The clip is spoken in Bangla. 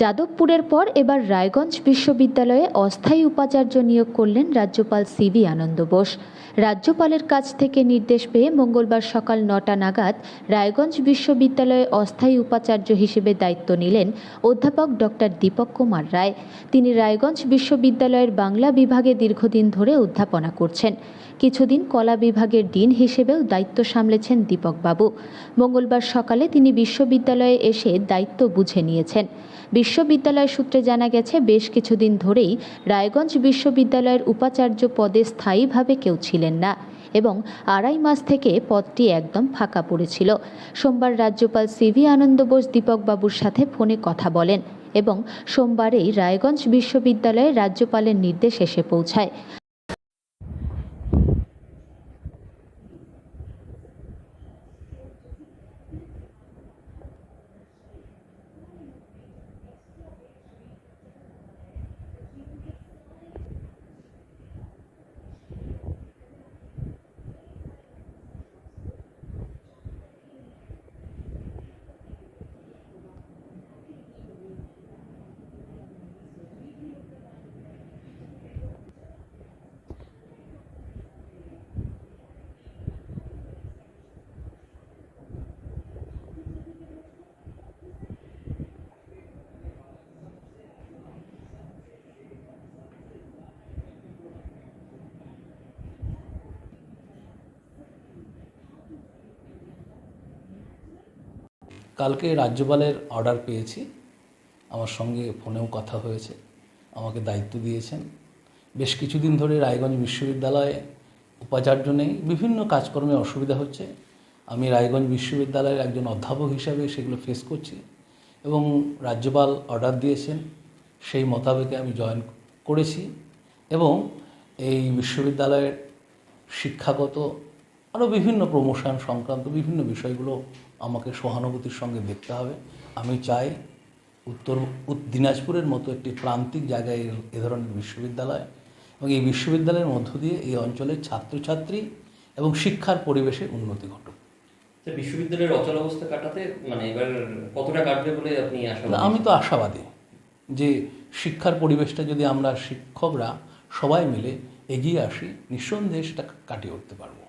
যাদবপুরের পর এবার রায়গঞ্জ বিশ্ববিদ্যালয়ে অস্থায়ী উপাচার্য নিয়োগ করলেন রাজ্যপাল সিবি আনন্দ বোস। রাজ্যপালের কাছ থেকে নির্দেশ পেয়ে মঙ্গলবার সকাল নটা নাগাদ রায়গঞ্জ বিশ্ববিদ্যালয়ে অস্থায়ী উপাচার্য হিসেবে দায়িত্ব নিলেন অধ্যাপক ডক্টর দীপক কুমার রায়। তিনি রায়গঞ্জ বিশ্ববিদ্যালয়ের বাংলা বিভাগে দীর্ঘদিন ধরে অধ্যাপনা করছেন। কিছুদিন কলা বিভাগের ডিন হিসেবেও দায়িত্ব সামলেছেন দীপকবাবু। মঙ্গলবার সকালে তিনি বিশ্ববিদ্যালয়ে এসে দায়িত্ব বুঝে নিয়েছেন। বিশ্ববিদ্যালয় সূত্রে জানা গেছে, বেশ কিছুদিন ধরেই রায়গঞ্জ বিশ্ববিদ্যালয়ের উপাচার্য পদে স্থায়ীভাবে কেউ ছিলেন না এবং আড়াই মাস থেকে পদটি একদম ফাঁকা পড়েছিল। সোমবার রাজ্যপাল সিভি আনন্দ বোস দীপকবাবুর সাথে ফোনে কথা বলেন এবং সোমবারেই রায়গঞ্জ বিশ্ববিদ্যালয়ে রাজ্যপালের নির্দেশ এসে পৌঁছায়। কালকে রাজ্যপালের অর্ডার পেয়েছি। আমার সঙ্গে ফোনেও কথা হয়েছে। আমাকে দায়িত্ব দিয়েছেন। বেশ কিছুদিন ধরে রায়গঞ্জ বিশ্ববিদ্যালয়ে উপাচার্য নেই। বিভিন্ন কাজকর্মে অসুবিধা হচ্ছে। আমি রায়গঞ্জ বিশ্ববিদ্যালয়ের একজন অধ্যাপক হিসাবে সেগুলো ফেস করছি এবং রাজ্যপাল অর্ডার দিয়েছেন। সেই মোতাবেকে আমি জয়েন করেছি এবং এই বিশ্ববিদ্যালয়ের শিক্ষাগত আরও বিভিন্ন প্রমোশন সংক্রান্ত বিভিন্ন বিষয়গুলো আমাকে সহানুভূতির সঙ্গে দেখতে হবে। আমি চাই উত্তর দিনাজপুরের মতো একটি প্রান্তিক জায়গায় এ- ধরনের বিশ্ববিদ্যালয় এবং এই বিশ্ববিদ্যালয়ের মধ্য দিয়ে এই অঞ্চলের ছাত্রছাত্রী এবং শিক্ষার পরিবেশে উন্নতি ঘটুক। তো বিশ্ববিদ্যালয়ের অচল অবস্থা কাটাতে মানে এবার কতটা কাটবে বলে আপনি আমি তো আশাবাদী যে শিক্ষার পরিবেশটা যদি আমরা শিক্ষকরা সবাই মিলে এগিয়ে আসি নিঃসন্দেহে সেটা কাটিয়ে উঠতে পারব।